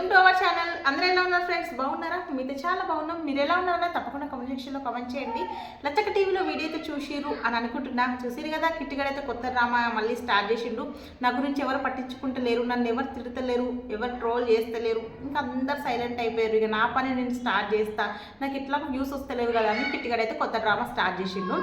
Welcome to our channel అందరూ ఎలా ఉన్నారు ఫ్రెండ్స్ బాగున్నారా? మీతో చాలా బాగున్నాం. మీరు ఎలా ఉన్నారో తప్పకుండా కమెంట్ సెక్షన్లో కమెంట్ చేయండి. లచ్చక టీవీలో వీడియో అయితే చూసిరు అని అనుకుంటున్నా. చూసిరు కదా కిట్టిగాడైతే కొత్త డ్రామా మళ్ళీ స్టార్ట్ చేసిండు. నా గురించి ఎవరు పట్టించుకుంటలేరు నన్ను ఎవరు తిడతలేరు ఎవరు ట్రోల్ చేస్తలేరు. ఇంకా అందరు సైలెంట్ అయిపోయారు. ఇక నా పని నేను స్టార్ట్ చేస్తా. నాకు ఇట్లా వ్యూస్ వస్తలేవు కదా అని కిట్టిగడైతే కొత్త డ్రామా స్టార్ట్ చేసిండు.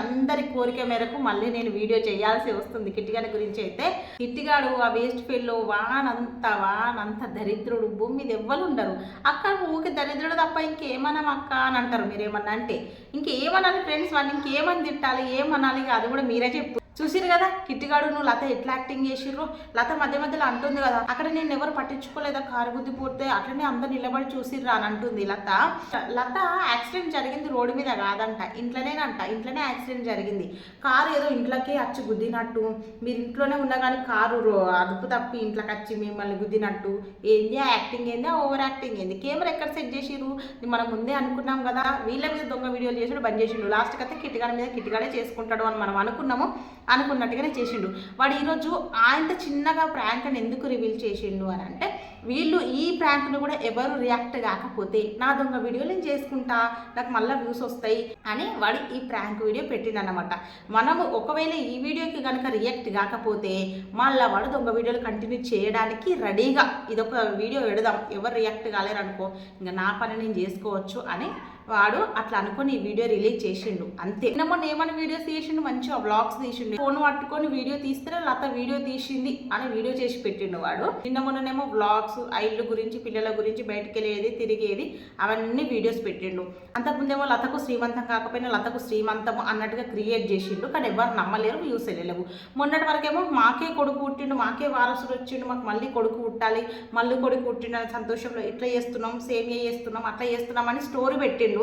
అందరి కోరిక మేరకు మళ్ళీ నేను వీడియో చేయాల్సి వస్తుంది. కిట్టిగాడి గురించి అయితే. కిట్టిగాడు ఆ వేస్ట్ ఫీల్డ్లో వానంత వానంత దరిద్రుడు. భూమి మీద ఎవ్వరు ఉండరు. అక్క ఊకే దరిద్రుడు తప్ప ఇంకేమనం అక్క అని అంటారు మీరేమన్నా అంటే. ఇంకేమనాలి ఫ్రెండ్స్ వాళ్ళు? ఇంకేమని తిట్టాలి? ఏమనాలి? అది కూడా మీరే చెప్పు. చూసిరు కదా కిట్టిగాడు నువ్వు లత ఎట్లా యాక్టింగ్ చేసిర్రు? లత మధ్య మధ్యలో అంటుంది కదా అక్కడ నేను ఎవరు పట్టించుకోలేదా కారు గుద్ది పోతే అట్లనే అందరు నిలబడి చూసిర్రా అని అంటుంది లత. లత యాక్సిడెంట్ జరిగింది రోడ్డు మీద కాదంట ఇంట్లోనేనంట ఇంట్లోనే యాక్సిడెంట్ జరిగింది. కారు ఏదో ఇంట్లోకి వచ్చి గుద్దినట్టు మీరు ఇంట్లోనే ఉన్నా కానీ కారు రో- అదుపు తప్పి ఇంట్లోకి వచ్చి మిమ్మల్ని గుద్దినట్టు. ఏంది యాక్టింగ్ ఏంది ఓవర్ యాక్టింగ్ ఏంది? కెమెరా ఎక్కడ సెట్ చేసిర్రు? మనం ముందే అనుకున్నాం కదా వీళ్ళ మీద దొంగ వీడియోలు చేసాడు బంద్ చేసిండు. లాస్ట్కి అయితే కిట్టిగాడి మీద కిట్టిగాడే చేసుకుంటాడు అని మనం అనుకున్నాము. అనుకున్నట్టుగానే చేసిండు. వాడు ఈరోజు ఆయంత చిన్నగా ప్రాంక్ అని ఎందుకు రివీల్ చేసిండు అని అంటే వీళ్ళు ఈ ప్రాంక్ను కూడా ఎవరు రియాక్ట్ కాకపోతే నా దొంగ వీడియో నేను చేసుకుంటా నాకు మళ్ళీ వ్యూస్ వస్తాయి అని వాడు ఈ ప్రాంక్ వీడియో పెట్టిండనమాట మనము ఒకవేళ ఈ వీడియోకి కనుక రియాక్ట్ కాకపోతే మళ్ళీ వాడు దొంగ వీడియోలు కంటిన్యూ చేయడానికి రెడీగా ఇదొక వీడియో పెడదాం. ఎవరు రియాక్ట్ కాలేరు అనుకో ఇంకా నా పని నేను చేసుకోవచ్చు అని వాడు అట్లా అనుకొని ఈ వీడియో రిలీజ్ చేసిండు. అంతే. నిన్న మొన్న ఏమైనా వీడియోస్ తీసిండు? మంచిగా బ్లాగ్స్ తీసిండు. ఫోన్ పట్టుకొని వీడియో తీస్తే లత వీడియో తీసింది అని వీడియో చేసి పెట్టిండు వాడు. నిన్న మొన్ననేమో బ్లాగ్స్ ఆ ఇల్లు గురించి పిల్లల గురించి బయటికి వెళ్ళేది తిరిగేది అవన్నీ వీడియోస్ పెట్టిండు. అంతకుముందేమో లతకు శ్రీమంతం కాకపోయినా లతకు శ్రీమంతం అన్నట్టుగా క్రియేట్ చేసిండు. కానీ ఎవరు నమ్మలేరు వ్యూస్ వెళ్ళలేవు. మొన్నటి వరకేమో మాకే కొడుకు పుట్టిండు మాకే వారసుడు వచ్చిండు మాకు మళ్ళీ కొడుకు పుట్టాలి మళ్ళీ కొడుకు పుట్టిండు అనే సంతోషంలో ఇట్లా చేస్తున్నాం సేమియా చేస్తున్నాం అట్లా చేస్తున్నాం అని స్టోరీ పెట్టిండు.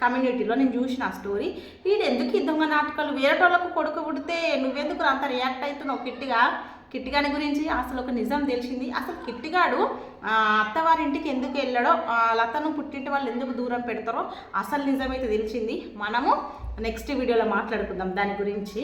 కమ్యూనిటీలో నేను చూసిన ఆ స్టోరీ వీడు ఎందుకు ఈ దొంగ నాటకాలు? వేరేటోళ్ళకు కొడుకు పుడితే నువ్వెందుకు అంత రియాక్ట్ అవుతున్నావు? కిట్టిగా? కిట్టిగాని గురించి అసలు ఒక నిజం తెలిసింది. అసలు కిట్టిగాడు అత్తవారింటికి ఎందుకు వెళ్ళాడో లతను పుట్టింటి వాళ్ళు ఎందుకు దూరం పెడతారో అసలు నిజమైతే తెలిసింది. మనము నెక్స్ట్ వీడియోలో మాట్లాడుకుందాం దాని గురించి.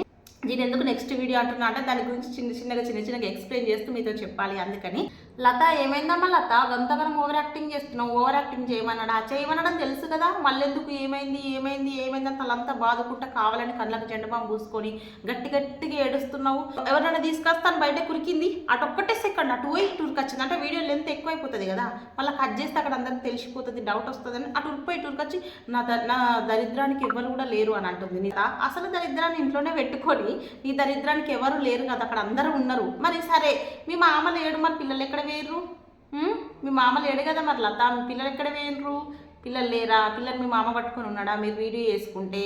నేను ఎందుకు నెక్స్ట్ వీడియో అంటున్నా అంటే దాని గురించి చిన్న చిన్నగా చిన్న చిన్నగా ఎక్స్ప్లెయిన్ చేస్తూ మీతో చెప్పాలి అందుకని. లత ఏమైందమ్మా లత? గంతగనం ఓవర్ యాక్టింగ్ చేస్తున్నావు ఓవర్ యాక్టింగ్ చేయమన్నాడు? ఆ చేయమనడం తెలుసు కదా. మళ్ళీ ఎందుకు ఏమైంది ఏమైంది ఏమైంది అని తలంతా బాదుకుంటా కావాలని కళ్ళకు జెండబాం పూసుకొని గట్టి గట్టిగా ఏడుస్తున్నావు. ఎవరైనా తీసుకొస్తాను బయట కురికింది? అటు ఒక్కటే సెకండ్ అటు పోయి టూర్కి వచ్చింది? అంటే వీడియో లెంత్ ఎక్కువైపోతుంది కదా. మళ్ళీ కట్ చేస్తే అక్కడ అందరికి తెలిసిపోతుంది డౌట్ వస్తుందని అటు ఉరిపోయి టూర్కి వచ్చి నా ద నా దరిద్రానికి ఎవరు కూడా లేరు అని అంటుంది నీత. అసలు దరిద్రాన్ని ఇంట్లోనే పెట్టుకొని నీ దరిద్రానికి ఎవరు లేరు కదా అక్కడ అందరూ ఉన్నారు. మరి సరే మీ మామలు ఏడు మరి పిల్లలు ఎక్కడ వేయరు మీ మామ లేడు కదా మరి లత. మీ పిల్లలు ఎక్కడ వేయరు పిల్లలు లేరా? పిల్లలు మీ మామ పట్టుకొని ఉన్నాడా? మీరు వీడియో చేసుకుంటే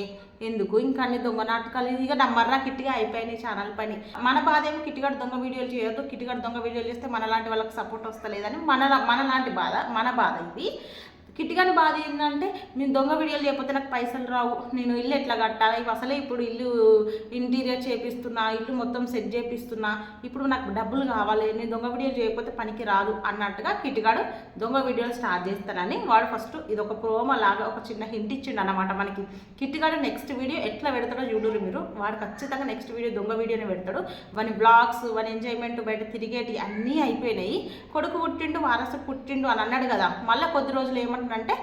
ఎందుకు? ఇంకా అన్ని దొంగ నాటకాలు. ఇక నమ్మర్రా కిట్టిగా అయిపోయినాయి ఛానల్ పని. మన బాధ ఏమో కిట్టిగాడు దొంగ వీడియోలు చేయొద్దు. కిట్టిగాడు దొంగ వీడియోలు చేస్తే మన లాంటి వాళ్ళకి సపోర్ట్ వస్తలేదని మన మన లాంటి బాధ మన బాధ ఇది. కిట్టిగాని బాధ ఏంటంటే నేను దొంగ వీడియోలు చేయకపోతే నాకు పైసలు రావు. నేను ఇల్లు ఎట్లా కట్టాలి? ఇవి అసలే ఇప్పుడు ఇల్లు ఇంటీరియర్ చేపిస్తున్నా ఇల్లు మొత్తం సెట్ చేపిస్తున్నా. ఇప్పుడు నాకు డబ్బులు కావాలి. నేను దొంగ వీడియోలు చేయకపోతే పనికి రాదు. అన్నట్టుగా కిట్టిగాడు దొంగ వీడియోలు స్టార్ట్ చేస్తానని వాడు ఫస్ట్ ఇది ఒక ప్రోమో లాగా ఒక చిన్న హింట్ ఇచ్చిండు అనమాట మనకి. కిట్టిగాడు నెక్స్ట్ వీడియో ఎట్లా పెడతాడో చూడరు మీరు. వాడు ఖచ్చితంగా నెక్స్ట్ వీడియో దొంగ వీడియోనే పెడతాడు. వాని బ్లాగ్స్ వాని ఎంజాయ్మెంట్ బయట తిరిగేటి అన్నీ అయిపోయినాయి. కొడుకు పుట్టిండు వారసు పుట్టిండు అని అన్నాడు కదా. మళ్ళీ కొద్ది రోజులు ఏమంటాడంటే అంటే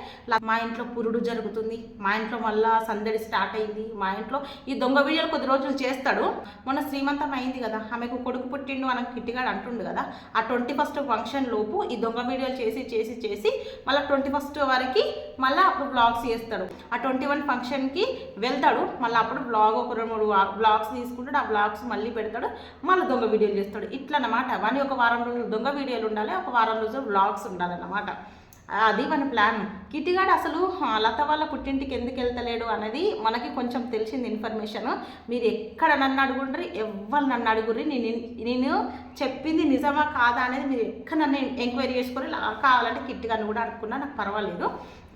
మా ఇంట్లో పురుడు జరుగుతుంది మా ఇంట్లో మళ్ళా సందడి స్టార్ట్ అయింది మా ఇంట్లో ఈ దొంగ వీడియోలు కొద్ది రోజులు చేస్తాడు. మొన్న శ్రీమంతం అయింది కదా ఆమెకు కొడుకు పుట్టిండు అని కిట్టిగాడు అంటుండు కదా ఆ ట్వంటీ ఫస్ట్ ఫంక్షన్ లోపు ఈ దొంగ వీడియోలు చేసి చేసి చేసి మళ్ళీ ట్వంటీ ఫస్ట్ వరకు మళ్ళీ అప్పుడు బ్లాగ్స్ చేస్తాడు. ఆ ట్వంటీ వన్ ఫంక్షన్కి వెళ్తాడు మళ్ళీ అప్పుడు బ్లాగ్ ఒక రెండు మూడు బ్లాగ్స్ తీసుకుంటాడు ఆ బ్లాగ్స్ మళ్ళీ పెడతాడు మళ్ళీ దొంగ వీడియోలు చేస్తాడు. ఇట్లా అనమాట వాని ఒక వారం రోజులు దొంగ వీడియోలు ఉండాలి ఒక వారం రోజులు బ్లాగ్స్ ఉండాలన్నమాట. అది మన ప్లాన్ కిటిగాడు అసలు లత వాళ్ళ పుట్టింటికి ఎందుకు వెళ్తలేడు అనేది మనకి కొంచెం తెలిసింది ఇన్ఫర్మేషన్ మీరు ఎక్కడ నన్ను అడుగుండ్రి ఎవ్వరు నన్ను అడుగుర్రి నేను నేను చెప్పింది నిజమా కాదా అనేది మీరు ఎక్కడ నన్ను ఎంక్వైరీ చేసుకొని ఇలా కావాలంటే కిట్టిగాని కూడా అనుకున్నా నాకు పర్వాలేదు.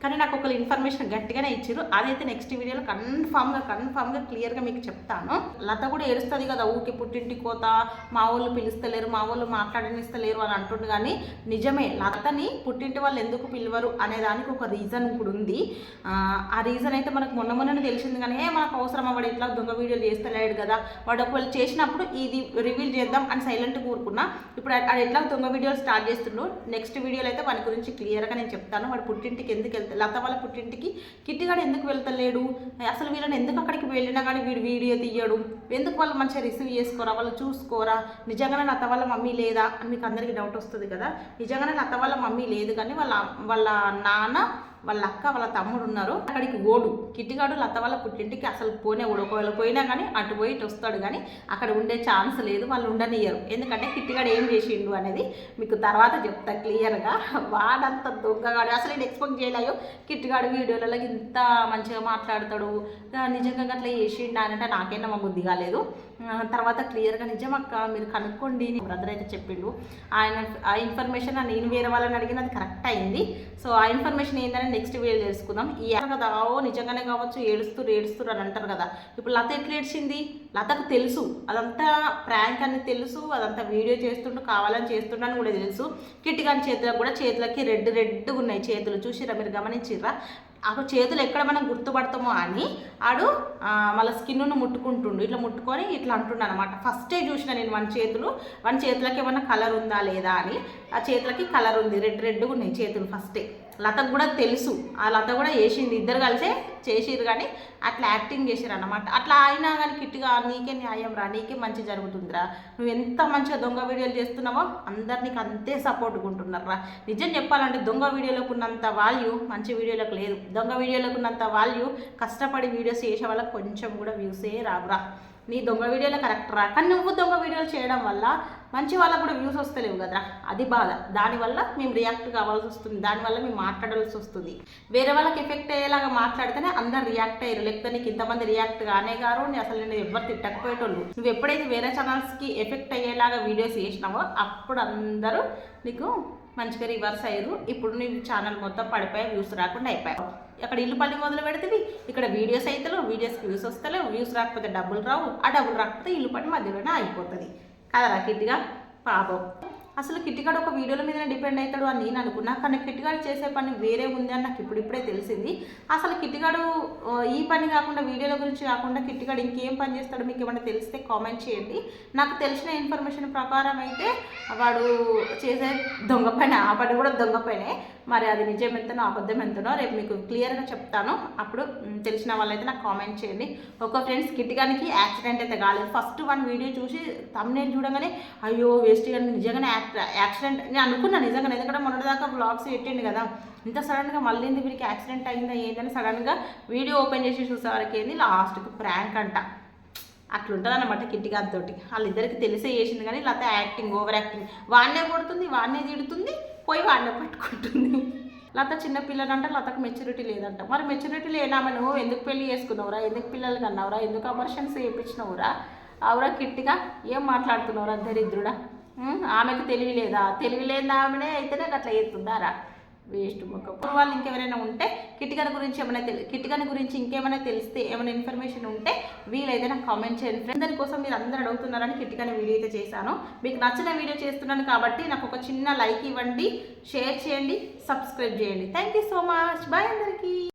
కానీ నాకు ఒకళ్ళు ఇన్ఫర్మేషన్ గట్టిగానే ఇచ్చారు అదైతే నెక్స్ట్ వీడియోలో కన్ఫామ్గా కన్ఫామ్గా క్లియర్గా మీకు చెప్తాను. లత కూడా ఏడుస్తుంది కదా ఊకి పుట్టింటి కోత మా వాళ్ళు పిలుస్తలేరు మా వాళ్ళు మాట్లాడనిస్తలేరు అని అంటుండు కానీ నిజమే లతని పుట్టింటి వాళ్ళు ఎందుకు పిలవరు అనే దానికి ఒక రీజన్ కూడా ఉంది. ఆ, రీజన్ అయితే మనకు మొన్న మొన్ననే తెలిసింది కానీ ఏ మనకు అవసరమా వాడు ఇట్లా దొంగ వీడియోలు చేస్తలేడు కదా. వాడు ఒకవేళ చేసినప్పుడు ఇది రివీల్ చేద్దాం అని సైలెంట్ కూరుకున్నా ఇప్పుడు అది ఎట్లా దొంగ వీడియోలు స్టార్ట్ చేస్తుండో? నెక్స్ట్ వీడియోలో అయితే వాడి గురించి క్లియర్గా నేను చెప్తాను. వాడు పుట్టింటికి ఎందుకు వెళ్తా లత వాళ్ళ పుట్టింటికి. కిట్టిగాడు ఎందుకు వెళ్తలేడు? అసలు వీళ్ళని ఎందుకు అక్కడికి వెళ్ళినా కానీ వీడు వీడియో తీయడు. ఎందుకు వాళ్ళు మంచిగా రిసీవ్ చేసుకోరా? వాళ్ళు చూసుకోరా? నిజంగానే లత వాళ్ళ మమ్మీ లేదా? అని మీకు అందరికీ డౌట్ వస్తుంది కదా. నిజంగానే లత వాళ్ళ మమ్మీ లేదు కానీ వాళ్ళ వాళ్ళ నాన్న వాళ్ళ అక్క వాళ్ళ తమ్ముడు ఉన్నారు. అక్కడికి ఓడు. కిట్టిగాడు లత వాళ్ళ పుట్టింటికి అసలు పోనే ఓడు. ఒకవేళ పోయినా కానీ అటు పోయి ఇటు వస్తాడు కానీ అక్కడ ఉండే ఛాన్స్ లేదు. వాళ్ళు ఉండనియ్యరు ఎందుకంటే కిట్టిగాడు ఏం చేసిండు అనేది మీకు తర్వాత చెప్తా క్లియర్గా వాడంత దొంగగాడు. అసలు నేను ఎక్స్పెక్ట్ చేయలేయో కిట్టిగాడు వీడియోలలో ఇంత మంచిగా మాట్లాడతాడు. నిజంగా అట్లా చేసిండు అని అంటే నాకేనా మా బుద్ధి కాలేదు తర్వాత క్లియర్గా నిజం అక్క మీరు కనుక్కోండి బ్రదర్ అయితే చెప్పిండు. ఆయన ఆ ఇన్ఫర్మేషన్ నేను వేరే వాళ్ళని అడిగిన అది కరెక్ట్ అయింది. సో ఆ ఇన్ఫర్మేషన్ ఏంటని నెక్స్ట్ వీడియో తెలుసుకుందాం. ఈ కదా ఓ నిజంగానే కావచ్చు ఏడుస్తూ ఏడుస్తూ అని అంటారు కదా. ఇప్పుడు లత ఎట్లా ఏడ్చింది? లతకు తెలుసు. అదంతా ప్రాంక్ అని తెలుసు. అదంతా వీడియో చేస్తుంటూ కావాలని చేస్తుండ అని కూడా తెలుసు. కిట్టిగాని చేతులకు కూడా చేతులకి రెడ్ రెడ్గా ఉన్నాయి చేతులు. చూసిరా మీరు గమనించిర్రా? ఆ చేతులు ఎక్కడ మనం గుర్తుపడతామో అని ఆడు మళ్ళీ స్కిన్ను ముట్టుకుంటుండు. ఇట్లా ముట్టుకొని ఇట్లా అంటుండు అనమాట ఫస్టే చూసిన నేను వన్ చేతులు. వన్ చేతులకి ఏమన్నా కలర్ ఉందా లేదా అని. ఆ చేతులకి కలర్ ఉంది. రెడ్ రెడ్గా ఉన్నాయి చేతులు ఫస్టే లతకు కూడా తెలుసు. ఆ లత కూడా చేసింది. ఇద్దరు కలిసే చేసిరు కానీ అట్లా యాక్టింగ్ చేసిరు అనమాట అట్లా అయినా కానీ కిట్టుగా నీకే న్యాయం రా నీకే మంచి జరుగుతుందిరా. నువ్వు ఎంత మంచిగా దొంగ వీడియోలు చేస్తున్నావో అందరు నీకు అంతే సపోర్ట్గా ఉంటున్నారా నిజం చెప్పాలంటే దొంగ వీడియోలకు ఉన్నంత వాల్యూ మంచి వీడియోలకు లేదు. దొంగ వీడియోలకు ఉన్నంత వాల్యూ కష్టపడి వీడియోస్ చేసే వాళ్ళకి కొంచెం కూడా వ్యూసే రావురా. నీ దొంగ వీడియోలో కరెక్ట్ రా. కానీ నువ్వు దొంగ వీడియోలు చేయడం వల్ల మంచి వాళ్ళకు కూడా వ్యూస్ వస్తలేవు కదరా. అది బాధ. దానివల్ల మేము రియాక్ట్ కావాల్సి వస్తుంది. దానివల్ల మేము మాట్లాడాల్సి వస్తుంది. వేరే వాళ్ళకి ఎఫెక్ట్ అయ్యేలాగా మాట్లాడితేనే అందరు రియాక్ట్ అయ్యారు. లేకపోతే నీకు ఇంతమంది రియాక్ట్ కానే గారు అసలు నేను ఎవరు తిట్టకపోయేటోళ్ళు. నువ్వు ఎప్పుడైతే వేరే ఛానల్స్కి ఎఫెక్ట్ అయ్యేలాగా వీడియోస్ చేసినావో అప్పుడు అందరూ నీకు మంచిగా రివర్స్ అయ్యారు. ఇప్పుడు నీ ఛానల్ మొత్తం పడిపోయి వ్యూస్ రాకుండా అయిపోయావు అక్కడ ఇల్లు పల్లి మొదలు పెడితే ఇక్కడ వీడియోస్ అవుతలేవు వీడియోస్కి వ్యూస్ వస్తలేవు వ్యూస్ రాకపోతే డబ్బులు రావు. ఆ డబ్బులు రాకపోతే ఇల్లు పడి మధ్యలోనే అయిపోతుంది కదరా కిట్టిగా? పాపం. అసలు కిట్టిగాడు ఒక వీడియోల మీద డిపెండ్ అవుతాడు అని నేను అనుకున్నా. కానీ కిట్టిగాడు చేసే పని వేరే ఉంది అని నాకు ఇప్పుడిప్పుడే తెలిసింది. అసలు కిట్టిగాడు ఈ పని కాకుండా వీడియోల గురించి కాకుండా కిట్టిగాడు ఇంకేం పని చేస్తాడో మీకు ఏమైనా తెలిస్తే కామెంట్ చేయండి. నాకు తెలిసిన ఇన్ఫర్మేషన్ ప్రకారం అయితే వాడు చేసే దొంగ పని ఆ పని కూడా దొంగ పనే. మరి అది నిజం ఎంతనో అబద్ధం ఎంతనో రేపు మీకు క్లియర్గా చెప్తాను. అప్పుడు తెలిసిన వాళ్ళైతే నాకు కామెంట్ చేయండి. ఒక ఫ్రెండ్స్ కిట్టిగానికి యాక్సిడెంట్ అయితే కాలేదు. ఫస్ట్ వన్ వీడియో చూసి తమ్నేల్ చూడగానే అయ్యో వేస్ట్ కానీ నిజంగానే యాక్- యాక్సిడెంట్ నేను అనుకున్నాను నిజంగా ఎందుకంటే మొన్నటిదాకా బ్లాగ్స్ పెట్టిండు కదా. ఇంత సడన్గా మళ్ళీ ఎందుకు వీరికి యాక్సిడెంట్ అయిందా ఏంటని సడన్గా వీడియో ఓపెన్ చేసి చూసేవారికి ఏంది? లాస్ట్కి ప్రాంక్ అంట. అట్లుంటుంది అనమాట కిట్టిగా తోటి వాళ్ళిద్దరికి తెలిసే చేసింది కానీ లేకపోతే యాక్టింగ్ ఓవర్ యాక్టింగ్ వాడినే కొడుతుంది వాడినే తిడుతుంది పోయి వాడినే పట్టుకుంటుంది. లత చిన్న పిల్లలంట లతకు మెచ్యూరిటీ లేదంట. మరి మెచ్యూరిటీ లేనామె నువ్వు ఎందుకు పెళ్ళి చేసుకున్నావురా? ఎందుకు పిల్లలు కన్నావురా? ఎందుకు అబర్షన్స్ చేయించినవురా? అవురా కిట్టిగా ఏం మాట్లాడుతున్నావురా దరిద్రుడా ఆమెకు తెలివి లేదా? తెలివి లేని ఆమెనే అయితేనే అట్లా ఎత్తుందారా వేస్ట్ మొక్క. వాళ్ళు ఇంకెవరైనా ఉంటే కిటికన్ గురించి ఏమైనా తెలి కిటికన్ గురించి ఇంకేమైనా తెలిస్తే ఏమైనా ఇన్ఫర్మేషన్ ఉంటే వీలైతే నాకు కామెంట్ చేయండి ఫ్రెండ్ దానికోసం మీరు అందరూ అడుగుతున్నారని కిటికన్ వీడియో అయితే చేశాను. మీకు నచ్చిన వీడియో చేస్తున్నాను కాబట్టి నాకు ఒక చిన్న లైక్ ఇవ్వండి షేర్ చేయండి సబ్స్క్రైబ్ చేయండి. Thank you so much bye అందరికీ.